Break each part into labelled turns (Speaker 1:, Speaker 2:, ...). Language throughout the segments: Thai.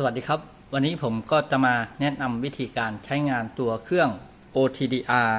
Speaker 1: สวัสดีครับ วันนี้ผมก็จะมาแนะนำวิธีการใช้งานตัวเครื่อง OTDR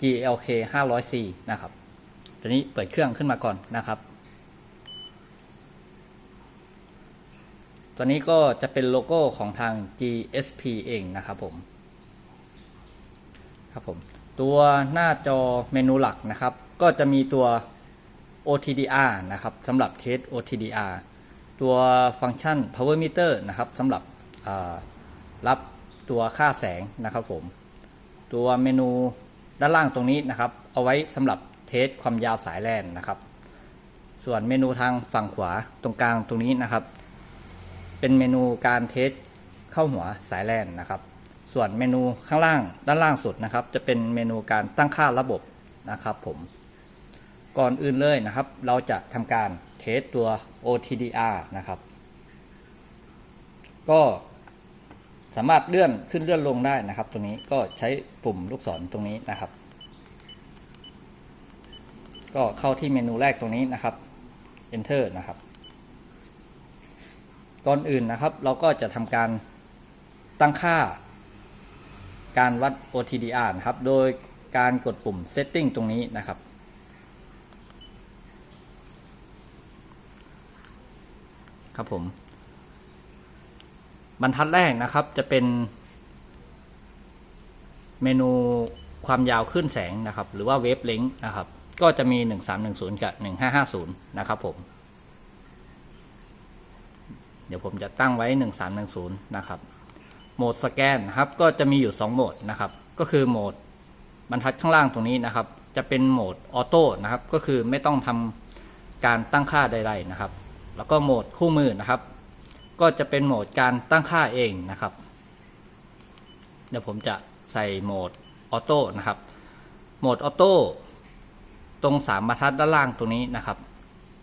Speaker 1: GLK 500C นะครับตัวนี้เปิดเครื่องขึ้นมาก่อนนะครับตัวนี้ก็จะเป็นโลโก้ของทาง GSP เองนะครับผม ครับผม ตัวหน้าจอเมนูหลักนะครับ ก็จะมีตัว OTDR นะครับสำหรับเทส OTDR ตัวฟังก์ชัน power meter นะครับสำหรับรับตัวค่าแสงนะครับผม ตัวเมนูด้านล่างตรงนี้นะครับ เอาไว้สำหรับเทสความยาวสายแลนนะครับ ส่วนเมนูทางฝั่งขวาตรงกลางตรงนี้นะครับ เป็นเมนูการเทสเข้าหัวสายแลนนะครับ ส่วนเมนูข้างล่างด้านล่างสุดนะครับ จะเป็นเมนูการตั้งค่าระบบนะครับผม ก่อนอื่นเลยนะครับ เราจะทำการ เทสตัว OTDR นะครับ ก็สามารถเลื่อนขึ้นเลื่อนลงได้นะครับ ตรงนี้ก็ใช้ปุ่มลูกศรตรงนี้นะครับ ก็เข้าที่เมนูแรกตรงนี้นะครับ Enter นะครับก่อนอื่นนะครับ เราก็จะทำการตั้งค่า การวัด OTDR นะครับ โดยการกดปุ่ม Setting ตรงนี้นะครับ ครับผม บรรทัดแรกนะครับจะเป็น เมนูความยาวขึ้นแสงนะครับ หรือว่าเวฟเลงนะครับ ก็จะมี 1310 กับ 1550 นะครับผม เดี๋ยวผมจะตั้งไว้ 1310 นะครับ โหมดสแกนนะครับก็จะมีอยู่ 2 โหมดนะครับ ก็คือโหมดบรรทัดข้างล่างตรงนี้นะครับ จะเป็นโหมดออโต้นะครับ ก็คือไม่ต้องทำการตั้งค่าใด ๆ นะครับ แล้วก็โหมดคู่มือนะครับ ก็จะเป็นโหมดการตั้งค่าเองนะครับ เดี๋ยวผมจะใส่โหมดออโต้นะครับ โหมดออโต้ตรงสามบรรทัดด้านล่างตรงนี้นะครับ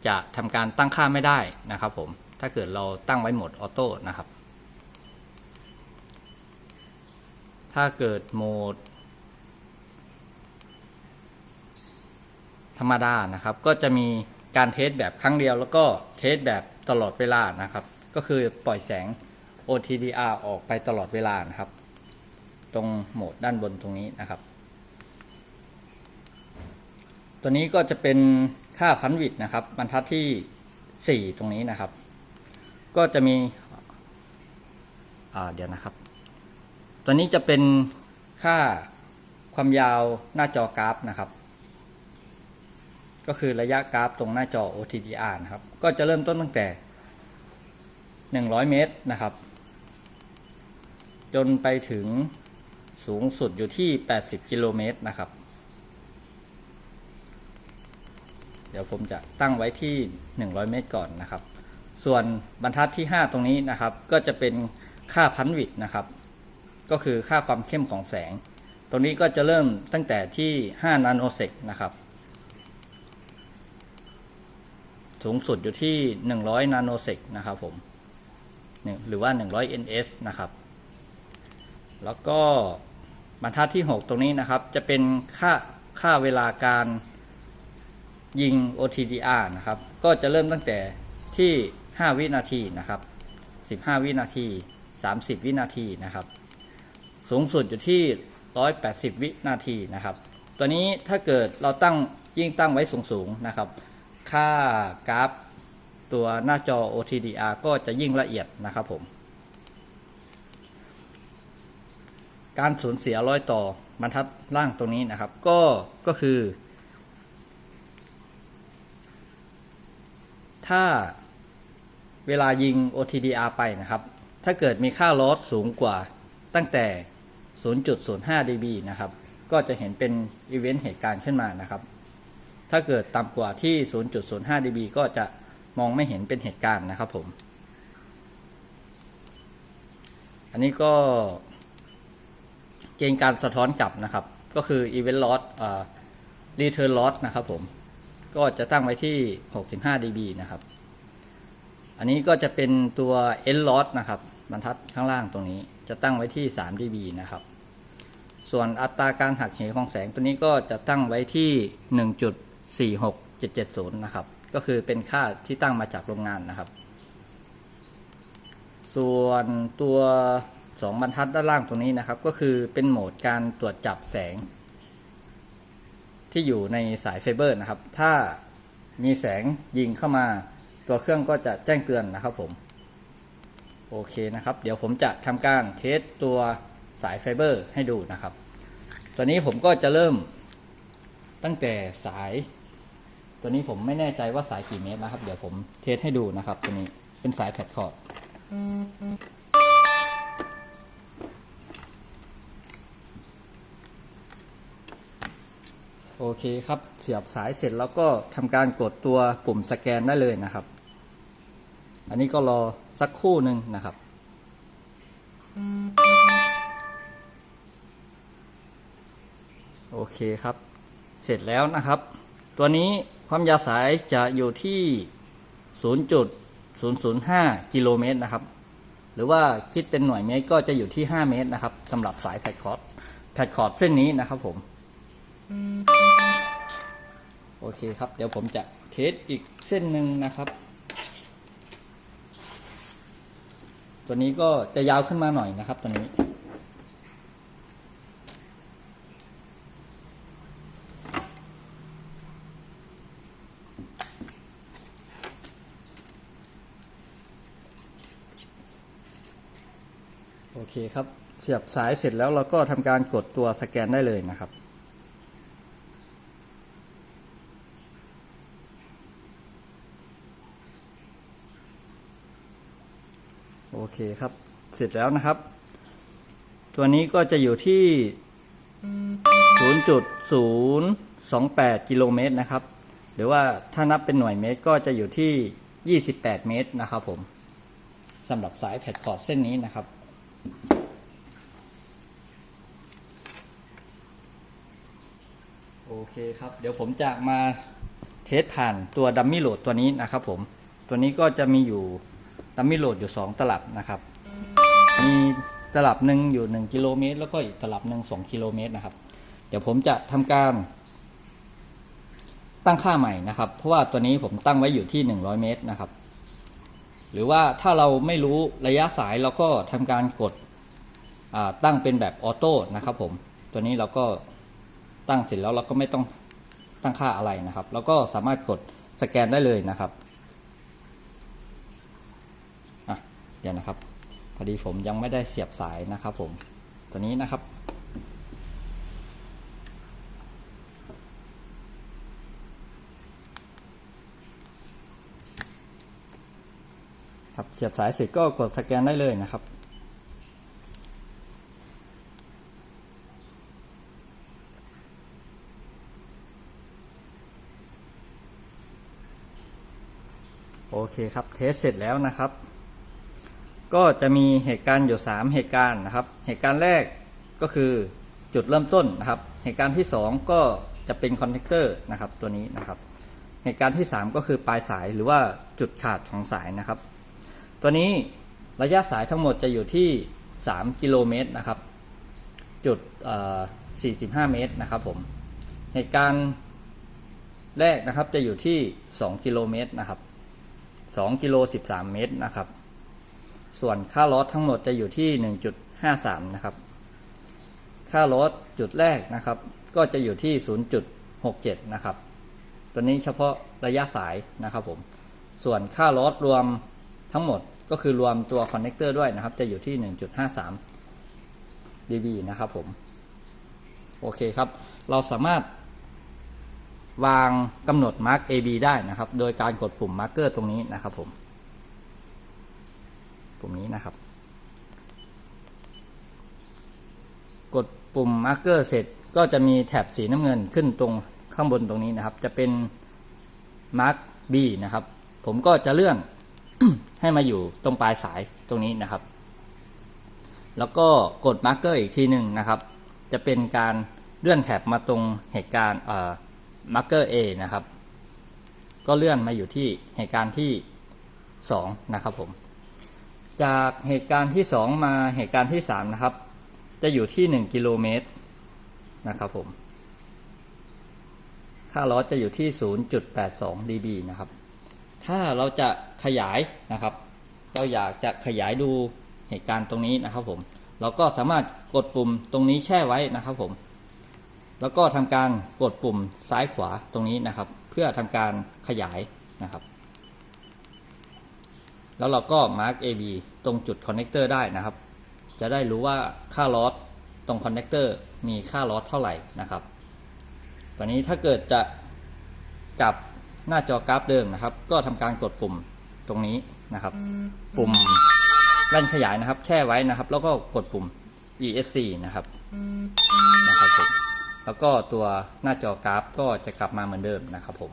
Speaker 1: จะทำการตั้งค่าไม่ได้นะครับ ผม ถ้าเกิดเราตั้งไว้โหมดออโต้นะครับ ถ้าเกิดโหมด ธรรมดานะครับ ก็จะมี การเทสแบบครั้งเดียวแล้วก็เทสแบบตลอดเวลานะครับ ก็คือปล่อยแสง OTDR ออกไปตลอดเวลานะครับ ตรงโหมดด้านบนตรงนี้นะครับ ตัวนี้ก็จะเป็นค่าพันวิดนะครับ บรรทัดที่ 4 ตรงนี้นะครับ ก็จะมีเดี๋ยวนะครับ ตัวนี้จะเป็นค่าความยาวหน้าจอกราฟนะครับ ก็คือระยะกราฟตรงหน้าจอ OTDR นะครับ ก็จะเริ่มต้นตั้งแต่ 100 เมตรนะครับ จนไปถึงสูงสุดอยู่ที่ 80 กิโลเมตรนะครับ เดี๋ยวผมจะตั้งไว้ที่ 100 เมตรก่อนนะครับ ส่วนบรรทัดที่ 5 ตรงนี้นะครับ ก็จะเป็นค่าพันวิดนะครับ ก็คือค่าความเข้มของแสง ตรงนี้ก็จะเริ่มตั้งแต่ที่ 5 นาโนเซกนะครับ สูงสุดอยู่ที่ 100 นาโนเซกนะครับผมหรือว่า 100 ns นะครับ แล้วก็บรรทัดที่ 6 ตรงนี้นะครับ จะเป็นค่าค่าเวลาการยิง OTDR นะครับ ก็จะเริ่มตั้งแต่ที่ 5 วินาทีนะครับ 15 วินาที 30 วินาทีนะครับ สูงสุดอยู่ที่ 180 วินาทีนะครับ ตัวนี้ถ้าเกิดเราตั้งยิ่งตั้งไว้สูงๆนะครับ ค่ากราฟตัวหน้าจอ OTDR ก็จะยิ่งละเอียดนะครับผม การสูญเสียรอยต่อบรรทัดล่างตรงนี้นะครับ ก็ก็คือ ถ้าเวลายิง OTDR ไปนะครับ ถ้าเกิดมีค่าลอสสูงกว่าตั้งแต่ 0.05 dB นะครับ ก็จะเห็นเป็นอีเวนต์เหตุการณ์ขึ้นมานะครับ ถ้าเกิดต่ำกว่าที่ 0.05 dB ก็จะมองไม่เห็นเป็นเหตุการณ์นะครับผม อันนี้ก็เกณฑ์การสะท้อนกลับนะครับ ก็คือ event loss อ่า return loss นะครับผม ก็จะตั้งไว้ที่ 65 dB นะครับ อันนี้ก็จะเป็นตัว end loss นะครับ บรรทัดข้างล่างตรงนี้ จะตั้งไว้ที่ 3 dB นะครับ ส่วนอัตราการหักเหของแสงตัวนี้ก็จะตั้งไว้ที่ 1. 46770 นะครับ ก็คือเป็นค่าที่ตั้งมาจากโรงงานนะครับ ส่วนตัวสองบรรทัดด้านล่างตรงนี้นะครับ ก็คือเป็นโหมดการตรวจจับแสง ที่อยู่ในสายไฟเบอร์นะครับ ถ้ามีแสงยิงเข้ามา ตัวเครื่องก็จะแจ้งเตือนนะครับผม โอเคนะครับ เดี๋ยวผมจะทำการเทสตัวสายไฟเบอร์ให้ดูนะครับ ตัวนี้ผมก็จะเริ่ม ตั้งแต่สาย ตัวนี้ผมไม่แน่ใจว่าสายกี่เมตรนะครับ เดี๋ยวผมเทสให้ดูนะครับ ตัวนี้เป็นสายแพดคอร์ดโอเคครับ เสียบสายเสร็จแล้วก็ทำการกดตัวปุ่มสแกนได้เลยนะครับ อันนี้ก็รอสักครู่หนึ่งนะครับ โอเคครับ เสร็จแล้วนะครับ ตัวนี้ความยาวสายจะอยู่ที่ 0.005 กิโลเมตรนะครับ หรือว่าคิดเป็นหน่วยเมตรก็จะอยู่ที่ 5 เมตรนะครับสำหรับสายแพดคอร์ดแพดคอร์ดเส้นนี้นะครับผม โอเคครับ เดี๋ยวผมจะเทสอีกเส้นหนึ่งนะครับ ตัวนี้ก็จะยาวขึ้นมาหน่อยนะครับตัวนี้ เคครับ เสียบสายเสร็จแล้วเราก็ทำการกดตัวสแกนได้เลยนะครับโอเคครับ เสร็จแล้วนะครับ ตัวนี้ก็จะอยู่ที่ 0.028 กิโลเมตรนะครับ หรือว่าถ้านับเป็นหน่วยเมตรก็จะอยู่ที่ 28 เมตรนะครับผมสำหรับสายแพดคอร์ดเส้นนี้นะครับ โอเคครับ เดี๋ยวผมจะมาเทสผ่านตัวดัมมี่โหลดตัวนี้นะครับผม ตัวนี้ก็จะมีอยู่ดัมมี่โหลดอยู่ 2 ตลับนะครับ มีตลับหนึ่งอยู่ 1 กิโลเมตร แล้วก็อีกตลับหนึ่ง2กิโลเมตรนะครับ เดี๋ยวผมจะทำการ ตั้งค่าใหม่นะครับ เพราะว่าตัวนี้ผมตั้งไว้อยู่ที่ 100 เมตรนะครับ หรือว่าถ้าเราไม่รู้ระยะสายเราก็ทำการกดตั้งเป็นแบบออโต้นะครับผมตัวนี้เราก็ตั้งเสร็จแล้วเราก็ไม่ต้องตั้งค่าอะไรนะครับเราก็สามารถกดสแกนได้เลยนะครับเดี๋ยวนะครับพอดีผมยังไม่ได้เสียบสายนะครับผมตัวนี้นะครับ ครับ เสียบสายเสร็จก็กดสแกนได้เลยนะครับ โอเคครับเทสเสร็จแล้วนะครับ ก็จะมีเหตุการณ์อยู่ 3 เหตุการณ์นะครับ เหตุการณ์แรกก็คือจุดเริ่มต้นนะครับ เหตุการณ์ที่ 2 ก็จะเป็นคอนแทคเตอร์นะครับตัวนี้นะครับ เหตุการณ์ที่ 3 ก็คือปลายสายหรือว่าจุดขาดของสายนะครับ ตัวนี้ระยะสายทั้งหมดจะอยู่ที่ 3 กิโลเมตรนะครับ จุดเอ่อ45 เมตรนะครับผม เหตุการณ์แรกนะครับจะอยู่ที่ 2 กิโลเมตรนะครับ 2 กิโล 13 เมตรนะครับ ส่วนค่าลอสทั้งหมดจะอยู่ที่ 1.53 นะครับ ค่าลอสจุดแรกนะครับ ก็จะอยู่ที่ 0.67 นะครับ ตัวนี้เฉพาะระยะสายนะครับผม ส่วนค่าลอสรวมทั้งหมด ก็คือรวมตัวคอนเนคเตอร์ด้วยนะครับ จะอยู่ที่ 1.53 dB นะครับผม โอเคครับ เราสามารถวางกำหนด Mark AB ได้นะครับ โดยการกดปุ่ม Marker ตรงนี้นะครับผม ปุ่มนี้นะครับ กดปุ่ม Marker เสร็จก็จะมีแถบสีน้ำเงินขึ้นตรงข้างบนตรงนี้นะครับ จะเป็น Mark B นะครับ ผมก็จะเลื่อน ให้มาอยู่ตรงปลายสายตรงนี้นะครับ แล้วก็กด Marker อีกทีหนึ่งนะครับ จะเป็นการเลื่อนแถบมาตรงเหตุการณ์เอ่อ marker A นะครับ ก็เลื่อนมาอยู่ที่เหตุการณ์ที่ 2 นะครับผม จากเหตุการณ์ที่ 2 มาเหตุการณ์ที่ 3 นะครับ จะอยู่ที่ 1 กิโลเมตรนะครับผม ค่าลอสจะอยู่ที่ 0.82 dB นะครับ ถ้าเราจะขยายนะครับ เราอยากจะขยายดูเหตุการณ์ตรงนี้นะครับผม เราก็สามารถกดปุ่มตรงนี้แช่ไว้นะครับผม แล้วก็ทำการกดปุ่มซ้ายขวาตรงนี้นะครับ เพื่อทำการขยายนะครับ แล้วเราก็ mark AB ตรงจุดคอนเน c เตอร์ได้นะครับ จะได้รู้ว่าค่าลอสตรงคอนเน c เตอร์มีค่าลอสเท่าไหร่นะครับ ตอนนี้ถ้าเกิดจะจับ หน้าจอกราฟเดิมนะครับ ก็ทำการกดปุ่มตรงนี้นะครับ ปุ่มแว่นขยายนะครับ แช่ไว้นะครับ แล้วก็กดปุ่ม ESC นะครับนะครับผมแล้วก็ตัวหน้าจอกราฟก็จะกลับมาเหมือนเดิมนะครับผม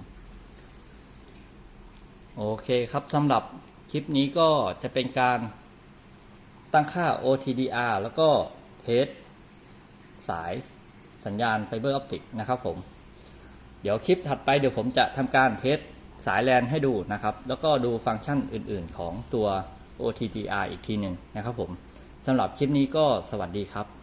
Speaker 1: โอเคครับสำหรับคลิปนี้ก็จะเป็นการตั้งค่า OTDR แล้วก็เทสสายสัญญาณไฟเบอร์ออปติกนะครับผม เดี๋ยวคลิปถัดไปเดี๋ยวผมจะทำการเทสสายแลนให้ดูนะครับ แล้วก็ดูฟังก์ชันอื่นๆ ของตัว OTDR อีกทีหนึ่งนะครับผมสำหรับคลิปนี้ก็สวัสดีครับ